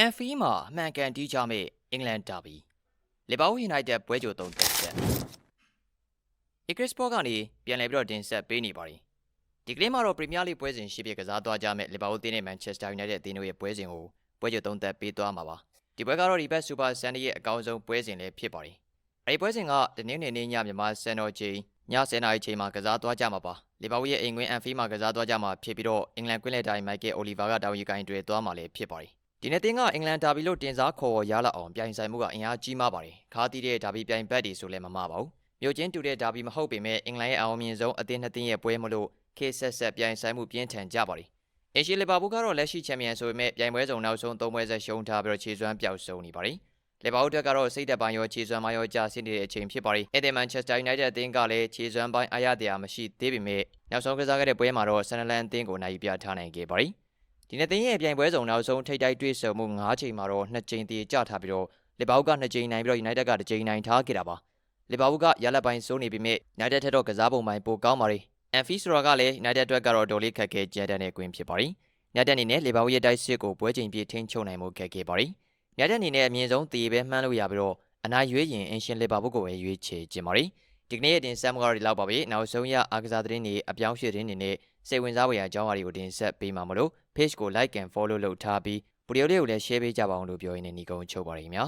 အန်ဖီမှာအမှန်ကန်တီးကြမဲ့အင်္ဂလန်ဒါဘီလီဗာပူးယူနိုက်တက်ပွဲကြိုသုံးသက်ချက်အီဂရစ်ပေါ်ကနေပြန်လည်ပြီးတော့တင်ဆက်ပေးနေပါတယ်ဒီကလေးမှာတော့ပရီးမီးယားလိပွဲစဉ်ရှိပြကစားသွားကြမဲ့လီဗာပူးအသင်းနဲ့မန်ချက်စတာယူနိုက်တက်အသင်းတို့ရဲ့ပွဲစဉ်ကိုပွဲကြိုသုံးသက်ပေးသွားမှာပါဒီပွဲကတော့ဒီဘက်စူပါဆန်ဒီရဲ့အကောင်းဆုံးပွဲစဉ်လည်းဖြစ်ပါတယ်အဲဒီပွဲစဉ်ကတနင်္ဂနွေနေ့ညမြန်မာစံတော်ချိန်ည10:00နာရီချိန်မှာကစားသွားကြမှာပါလီဗာပူးရဲ့အိမ်ကွင်းအန်ဖီမှာကစားသွားကြမှာဖြစ်ပြီးတော့အင်္ဂလန်ကွင်းလက်တိုင်းမိုက်ကယ်အိုလီဗာကတာဝန်ယူကိုင်တွေသွားမှာလည်းဖြစ်ပါတယ် ဒီနေ့တင်ကအင်္ဂလန်ဒါဘီလို့တင်စားခေါ်ရလာအောင်ပြိုင်ဆိုင်မှုကအင်အားကြီးမားပါတယ်ခါတီးတဲ့ဒါဘီပြိုင်ဘက်တွေဆိုလည်းမမပါဘူးမြို့ချင်းတူတဲ့ဒါဘီမဟုတ်ပေမဲ့အင်္ဂလန်ရဲ့အောင်မြင်ဆုံးအသင်းနှစ်သင်းရဲ့ပွဲမလို့ခေတ်ဆက်ဆက်ပြိုင်ဆိုင်မှုပြင်းထန်ကြပါတယ်အရှီလီဗာပူးကတော့လက်ရှိချန်ပီယံဆိုပေမဲ့ပြိုင်ပွဲစုံနောက်ဆုံး၃ပွဲဆက်ရှုံးထားပြီးတော့ခြေစွမ်းပျောက်ဆုံးနေပါတယ်လီဗာပူးတက်ကတော့စိတ်သက်ပိုင်းရောခြေစွမ်းပိုင်းရောကျဆင်းနေတဲ့အချိန်ဖြစ်ပါတယ်အဲ့ဒီမန်ချက်စတာယူနိုက်တက်အသင်းကလည်းခြေစွမ်းပိုင်းအားရတရားမရှိသေးပေမဲ့နောက်ဆုံးကစားခဲ့တဲ့ပွဲမှာတော့ဆန်နလန်အသင်းကိုနိုင်ပြထားနိုင်ခဲ့ပါတယ် ဒီနေ့တင်းရဲ့ပြိုင်ပွဲစုံနောက်ဆုံးထိပ်တိုက်တွေ့ဆုံမှု9ချိန်မှာတော့2ချိန်တည်ကြထားပြီးတော့လီဗာပူးက2ချိန်နိုင်ပြီးတော့ United က1ချိန်နိုင်ထားခဲ့တာပါလီဗာပူးကရလက်ပိုင်းစိုးနေပေမဲ့ United ထက်တော့ကစားပုံပိုင်းပိုကောင်းပါလေအန်ဖီဆိုရာကလည်း United အတွက်ကတော့ဒေါ်လေးခက်ခဲကြမ်းတမ်းတဲ့ကွင်းဖြစ်ပါလိ United အနေနဲ့လီဗာပူးရဲ့တိုက်စစ်ကိုပွဲချိန်ပြည့်ထိန်းချုပ်နိုင်မှုခက်ခဲပါလိ United အနေနဲ့အမြင့်ဆုံးတည်ပဲမှန်းလို့ရပြီးတော့အနာရွေးရင်အင်ရှင်လီဗာပူးကိုပဲရွေးချယ်ခြင်းပါလိ ဒီကနေ့ရဲ့တင်ဆက်မှုကတော့ဒီလောက်ပါပဲနောက်ဆုံးရအားကစားသတင်းတွေအပြောင်းအရွှေ့သတင်းတွေနဲ့စိတ်ဝင်စားဖွယ်ရာအကြောင်းအရာတွေကိုတင်ဆက်ပေးမှာမလို့ page ကို like and follow လုပ်ထားပြီးဗီဒီယိုလေးကိုလည်း share ပေးကြပါအောင်လို့ပြောရင်းနဲ့ညီကုန်းချုပ်ပါရခင်ဗျာ